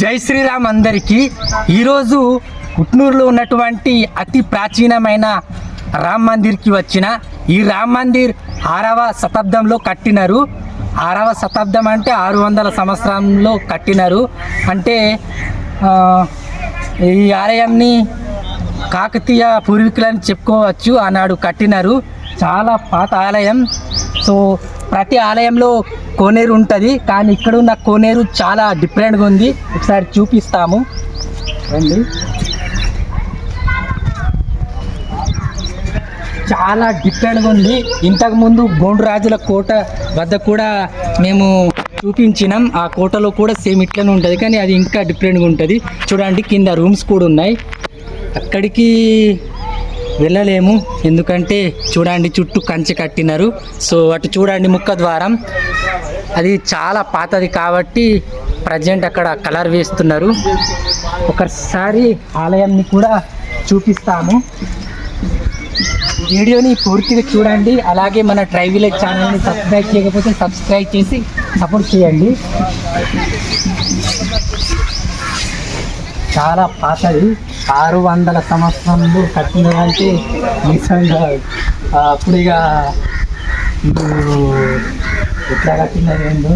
జై శ్రీరామ్ అందరికీ. ఈరోజు కుట్నూరులో ఉన్నటువంటి అతి ప్రాచీనమైన రామ్ మందిర్కి వచ్చిన ఈ రామ్ మందిర్ ఆరవ శతాబ్దంలో కట్టినారు. ఆరవ శతాబ్దం అంటే ఆరు వందల సంవత్సరంలో కట్టినారు. అంటే ఈ ఆలయాన్ని కాకతీయ పూర్వీకులని చెప్పుకోవచ్చు. ఆనాడు కట్టినారు. చాలా పాత ఆలయం. సో ప్రతి ఆలయంలో కోనేరు ఉంటుంది. కానీ ఇక్కడ ఉన్న కోనేరు చాలా డిఫరెంట్గా ఉంది. ఒకసారి చూపిస్తాము. రండి. చాలా డిఫరెంట్గా ఉంది. ఇంతకుముందు గోండురాజుల కోట వద్ద కూడా మేము చూపించినాం. ఆ కోటలో కూడా సేమ్ ఇట్లనే ఉంటుంది. కానీ అది ఇంకా డిఫరెంట్గా ఉంటుంది. చూడండి కింద రూమ్స్ కూడా ఉన్నాయి. అక్కడికి వెళ్ళలేము. ఎందుకంటే చూడండి చుట్టూ కంచె కట్టినారు. సో అటు చూడండి ముక్క ద్వారం. అది చాలా పాతది కాబట్టి ప్రజెంట్ అక్కడ కలర్ వేస్తున్నారు. ఒకసారి ఆలయాన్ని కూడా చూపిస్తాము. వీడియోని పూర్తిగా చూడండి. అలాగే మన ట్రై విలేజ్ ఛానల్ని సబ్స్క్రైబ్ చేయకపోతే సబ్స్క్రైబ్ చేసి సపోర్ట్ చేయండి. చాలా పాతది ఆరు వందల సంవత్సరంలో కట్టినదంటే నిజంగా అప్పుడు ఇక ఎట్లా కట్టినది ఏందో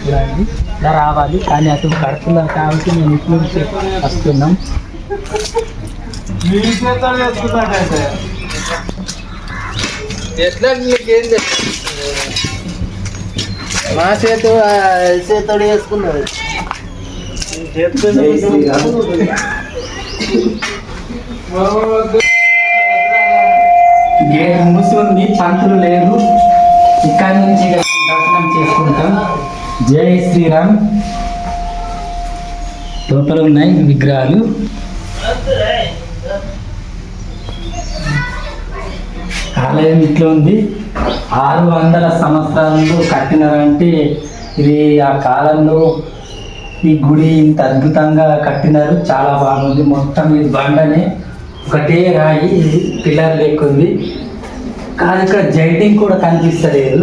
చూడండి. ఇలా రావాలి. కానీ అతను కడుతున్నారు కాబట్టి మేము ఇట్లు వస్తున్నాం. ఎట్లా నీకేం మా చేతు చేతోడు వేసుకున్నారు గేట్ మూసుంది పంతులు లేరు ఇక్కడి నుంచి దర్శనం చేసుకుంటాం జై శ్రీరామ్ లోపల ఉన్నాయి విగ్రహాలు ఆలయం ఇట్లా ఉంది. ఆరు వందల సంవత్సరాలు కట్టినారంటే ఇది ఆ కాలంలో ఈ గుడి ఇంత అద్భుతంగా కట్టినారు. చాలా బాగుంది. మొత్తం ఇది బండనే ఒకటే రాయి పిల్లర్ లేకుంది. కాదు ఇక్కడ జైటింగ్ కూడా కనిపిస్తలేదు.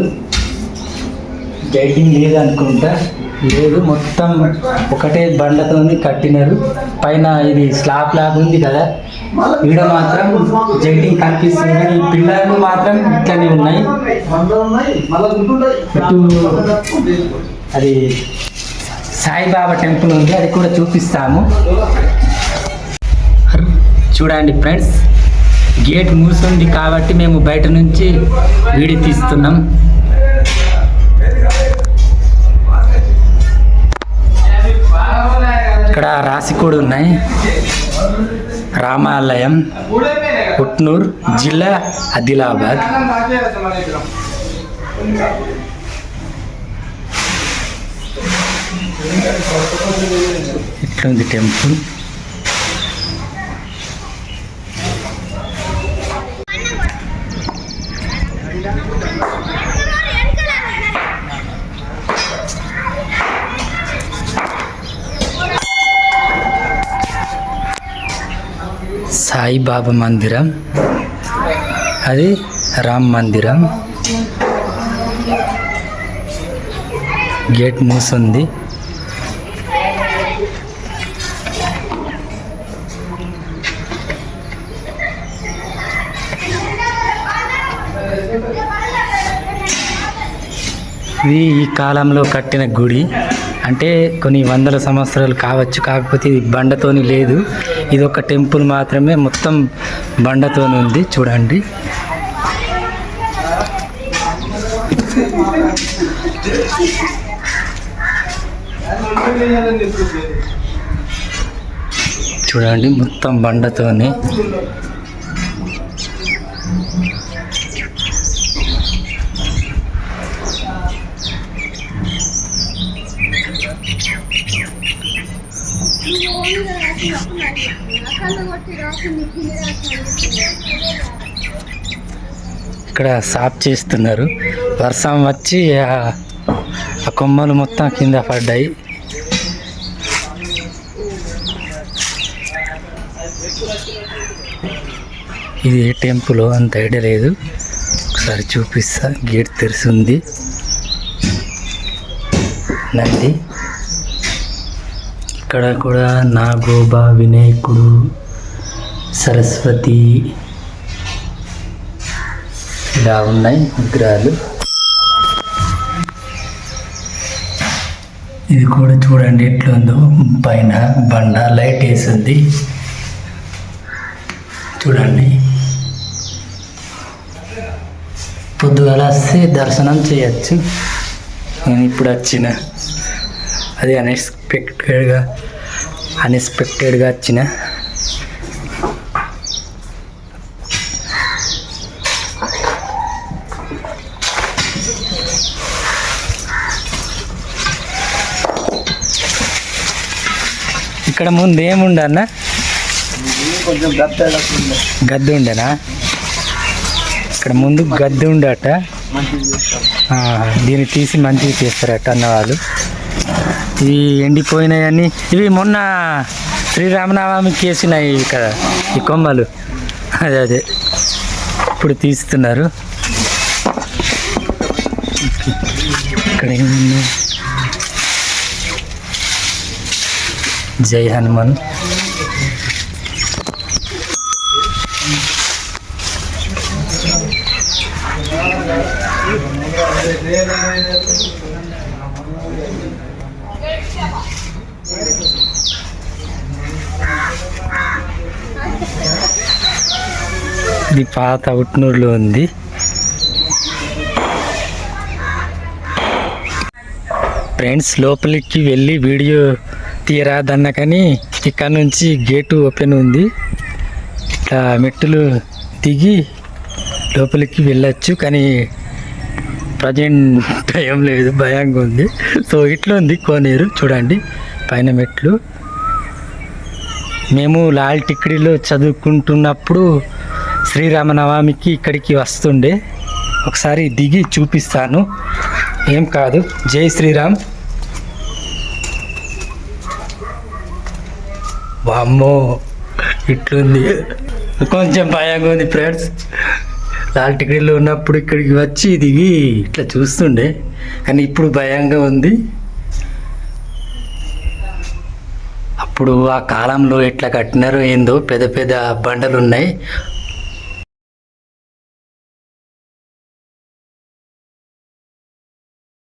జైటింగ్ లేదనుకుంటా లేదు మొత్తం ఒకటే బండతో కట్టినారు. పైన ఇది స్లాబ్ లాగా ఉంది కదా. ఈడ మాత్రం జైటింగ్ కనిపిస్తుంది. కానీ ఈ పిల్లర్లు మాత్రం ఇట్లనే ఉన్నాయి. అది సాయిబాబా టెంపుల్ ఉంది అది కూడా చూపిస్తాము. చూడండి ఫ్రెండ్స్ గేట్ మూసుంది కాబట్టి మేము బయట నుంచి వీడి తీస్తున్నాం. ఇక్కడ రాసి కూడా ఉన్నాయి. రామాలయం ఉట్నూర్ జిల్లా ఆదిలాబాద్. ఇట్లుంది టెంపుల్? సాయిబాబా మందిరం. అది రామ్ మందిరం. గేట్ మూసుంది. ఇది ఈ కాలంలో కట్టిన గుడి. అంటే కొన్ని వందల సంవత్సరాలు కావచ్చు కాకపోతే ఇది బండతోని లేదు. ఇది ఒక టెంపుల్ మాత్రమే మొత్తం బండతోని ఉంది చూడండి. చూడండి మొత్తం బండతోని. ఇక్కడ సాప్ చేస్తున్నారు. వర్షం వచ్చి ఆ ఆ కొమ్మలు మొత్తం కింద పడ్డాయి. ఇది ఏ టెంపుల్ అంత ఐడియా లేదు. ఒకసారి చూపిస్తా గేట్ తెరిసి ఉంది. నంది. ఇక్కడ కూడా నాగోబా వినాయకుడు సరస్వతి ఇలా ఉన్నాయి విగ్రహాలు. ఇది కూడా చూడండి ఎట్లుందో పైన బండ లైట్ వేసింది. చూడండి. పొద్దుగాల వస్తే దర్శనం చేయొచ్చు. నేను ఇప్పుడు వచ్చిన అది అన్ఎక్స్పెక్టెడ్గా అన్ఎక్స్పెక్టెడ్గా వచ్చిన ఇక్కడ ముందు ఏముండ అన్న కొంచెం గద్దె ఉండేనా? ఇక్కడ ముందు గద్దె ఉండట. దీన్ని తీసి మంచిగా చేస్తారట అన్నవాళ్ళు. ఇవి ఎండిపోయినాయని. ఇవి మొన్న శ్రీరామనవమికి వేసినాయి కదా ఈ కొమ్మలు. అదే అదే. ఇప్పుడు తీస్తున్నారు. ఇక్కడ ఏమున్నాయి జై హనుమాన్. ఇది పాత ఉట్నూరులో ఉంది. ఫ్రెండ్స్ లోపలికి వెళ్ళి వీడియో తీయరాదన్న కానీ ఇక్కడ నుంచి గేటు ఓపెన్ ఉంది. ఇట్లా మెట్టులు దిగి లోపలికి వెళ్ళొచ్చు కానీ ప్రజెంట్ భయం లేదు భయంగా ఉంది. సో ఇట్లా ఉంది కోనేరు చూడండి పైన మెట్లు. మేము లాల్ టిక్రీలో చదువుకుంటున్నప్పుడు శ్రీరామనవమికి ఇక్కడికి వస్తుండే. ఒకసారి దిగి చూపిస్తాను. ఏం కాదు. జై శ్రీరామ్. వామ్మో ఇట్లుంది. కొంచెం భయంగా ఉంది ఫ్రెండ్స్. లాల్ ఉన్నప్పుడు ఇక్కడికి వచ్చి దిగి ఇట్లా చూస్తుండే. కానీ ఇప్పుడు భయంగా ఉంది. అప్పుడు ఆ కాలంలో ఎట్లా కట్టినారో ఏందో పెద్ద పెద్ద బండలు ఉన్నాయి